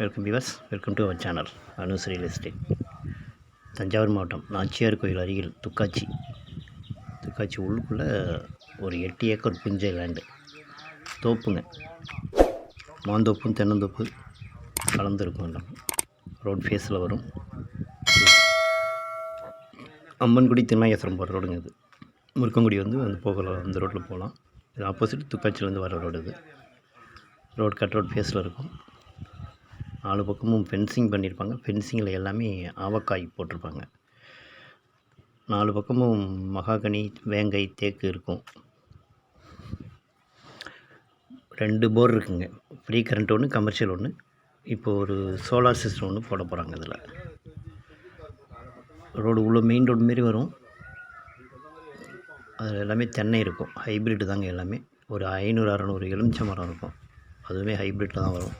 Welcome viewers welcome to our channel Anu's real estate. Thanjavur மாவட்டம் நாச்சியார் கோயில் அருகில் துக்காச்சி துக்காச்சி உள்ளுக்குள்ளே ஒரு எட்டு ஏக்கர் புஞ்சை லேண்டு தோப்புங்க. மாந்தோப்பும் தென்னந்தோப்பு கலந்துருக்கும் இடம் ரோட் ஃபேஸில் வரும். அம்மன்குடி திருநாகேஸ்வரம் போகிற ரோடுங்க இது. முருக்கங்குடி வந்து வந்து போகலாம் அந்த ரோட்டில் போகலாம். இது ஆப்போசிட் துக்காட்சியிலேருந்து வர ரோடு இது. ரோட் கட் ரோட் ஃபேஸில் இருக்கும். நாலு பக்கமும் ஃபென்சிங் பண்ணியிருப்பாங்க ஃபென்சிங்கில் எல்லாமே ஆவக்காய் போட்டிருப்பாங்க. நாலு பக்கமும் மகாகனி வேங்கை தேக்கு இருக்கும். ரெண்டு போர் இருக்குங்க. ஃப்ரீ கரண்ட் ஒன்று கமர்ஷியல் ஒன்று இப்போ ஒரு சோலார் சிஸ்டம் ஒன்று போட போகிறாங்க இதில். ரோடு உள்ள மெயின் ரோடு மாரி வரும். அதில் எல்லாமே தென்னை இருக்கும். ஹைப்ரிட் தாங்க எல்லாமே. ஒரு ஐநூறு அறநூறு எலுமிச்சை மரம் இருக்கும். அதுவுமே ஹைப்ரிட்டில் தான் வரும்.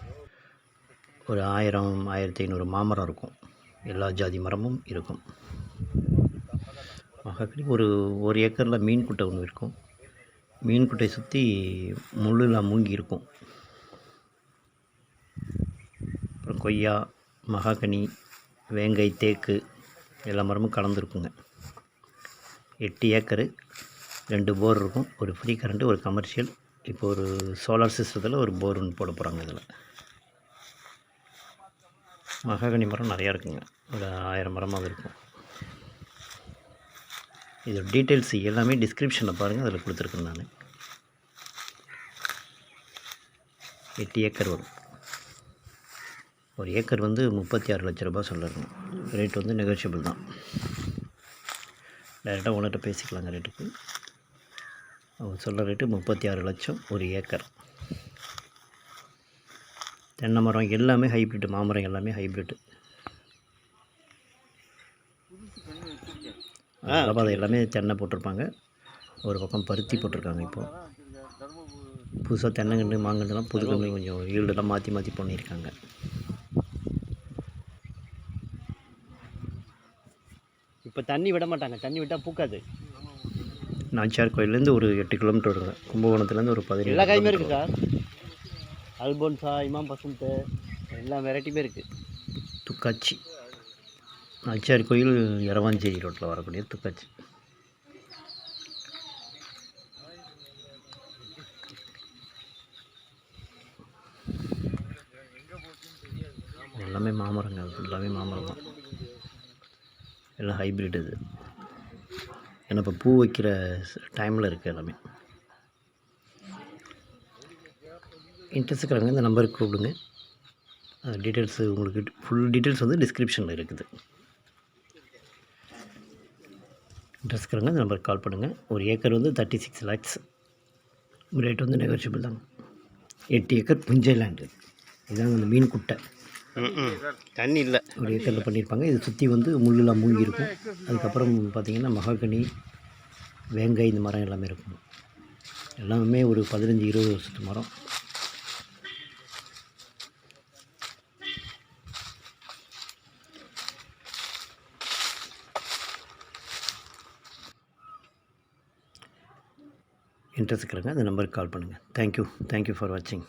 ஒரு ஆயிரம் ஆயிரத்தி ஐநூறு மாமரம் இருக்கும். எல்லா ஜாதி மரமும் இருக்கும். மகாக்கடி ஒரு ஒரு ஏக்கரில் மீன் குட்டை ஒன்று இருக்கும். மீன் குட்டையை சுற்றி முள்ளெலாம் மூங்கி இருக்கும். அப்புறம் கொய்யா மகாகனி வேங்கை தேக்கு எல்லா மரமும் கலந்துருக்குங்க. எட்டு ஏக்கரு ரெண்டு போர் இருக்கும். ஒரு ஃப்ரீ கரண்ட்டு ஒரு கமர்ஷியல். இப்போ ஒரு சோலார் சிஸ்டத்தில் ஒரு போர் ஒன்று போட போகிறாங்க இதில். மகாகனி மரம் நிறையா இருக்குங்க. ஒரு ஆயிரம் மரமாக இருக்கும். இதோட டீட்டெயில்ஸ் எல்லாமே டிஸ்கிரிப்ஷனில் பாருங்கள் அதில் கொடுத்துருக்கேன் நான். எட்டு ஏக்கர் வரும். ஒரு ஏக்கர் வந்து முப்பத்தி ஆறு லட்ச ரூபா சொல்லுறாங்க ரேட் வந்து நெகோஷியபிள் தான். டைரெக்டாக ஓனர்கிட்ட பேசிக்கலாங்க ரேட்டுக்கு அவங்க சொல்கிற ரேட்டு முப்பத்தி ஆறு லட்சம் ஒரு ஏக்கர். தென்னை மரம் எல்லாமே ஹைப்ரிட் மாமரம் எல்லாமே ஹைப்ரிட் அதனால் அது எல்லாமே தென்னை போட்டிருப்பாங்க. ஒரு பக்கம் பருத்தி போட்டிருக்காங்க இப்போது புதுசாக தென்னங்கன்று மாங்கன்றுலாம் புது கன்று கொஞ்சம் ஈல்டெல்லாம் மாற்றி மாற்றி பண்ணியிருக்காங்க. இப்போ தண்ணி விட மாட்டாங்க. தண்ணி விட்டால் பூக்காது. நாச்சியார் கோயிலேருந்து ஒரு எட்டு கிலோமீட்டர் வருங்க. கும்பகோணத்துலேருந்து ஒரு பதினேழு எல்லா காயுமே இருக்குது? சார் அல்போன்சா இமாம் பசந்த் எல்லா வெரைட்டியுமே இருக்குது துக்காச்சி. அச்சாரி கோயில் இரவாஞ்சேரி ரோட்டில் வரக்கூடிய துக்காச்சி. எல்லாமே மாமரங்க ஃபுல்லாகவே மாமரம் தான். எல்லாம் ஹைப்ரிட் இது. ஏன்னா இப்போ பூ வைக்கிற டைமில் இருக்குது எல்லாமே. இன்ட்ரெஸ்ட் இருக்கிறவங்க இந்த நம்பருக்கு கூப்பிடுங்க. டீட்டெயில்ஸு உங்களுக்கு ஃபுல் டீட்டெயில்ஸ் வந்து டிஸ்கிரிப்ஷனில் இருக்குது. இன்ட்ரெஸ்ட் இருக்கிறவங்க இந்த நம்பருக்கு கால் பண்ணுங்கள் ஒரு ஏக்கர் வந்து தேர்ட்டி சிக்ஸ் லேக்ஸ் ரேட் வந்து நெகோஷியபிள் தாங்க எட்டு ஏக்கர் புஞ்சை லேண்டு இதாங்க அந்த மீன் குட்டை. தண்ணி இல்லை. ஒரு ஏக்கரில் பண்ணியிருப்பாங்க இது சுற்றி வந்து முள்ளெலாம் மூழ்கி இருக்கும். அதுக்கப்புறம் பார்த்திங்கன்னா மகாகனி வேங்காய் இந்த மரம் எல்லாமே இருக்கும். எல்லாமே ஒரு பதினஞ்சு இருபது வருஷத்து மரம். இன்ட்ரெஸ்ட் இருக்கிறவங்க அந்த நம்பருக்கு கால் பண்ணுங்கள் தேங்க்யூ தேங்க்யூ ஃபார் வாட்சிங்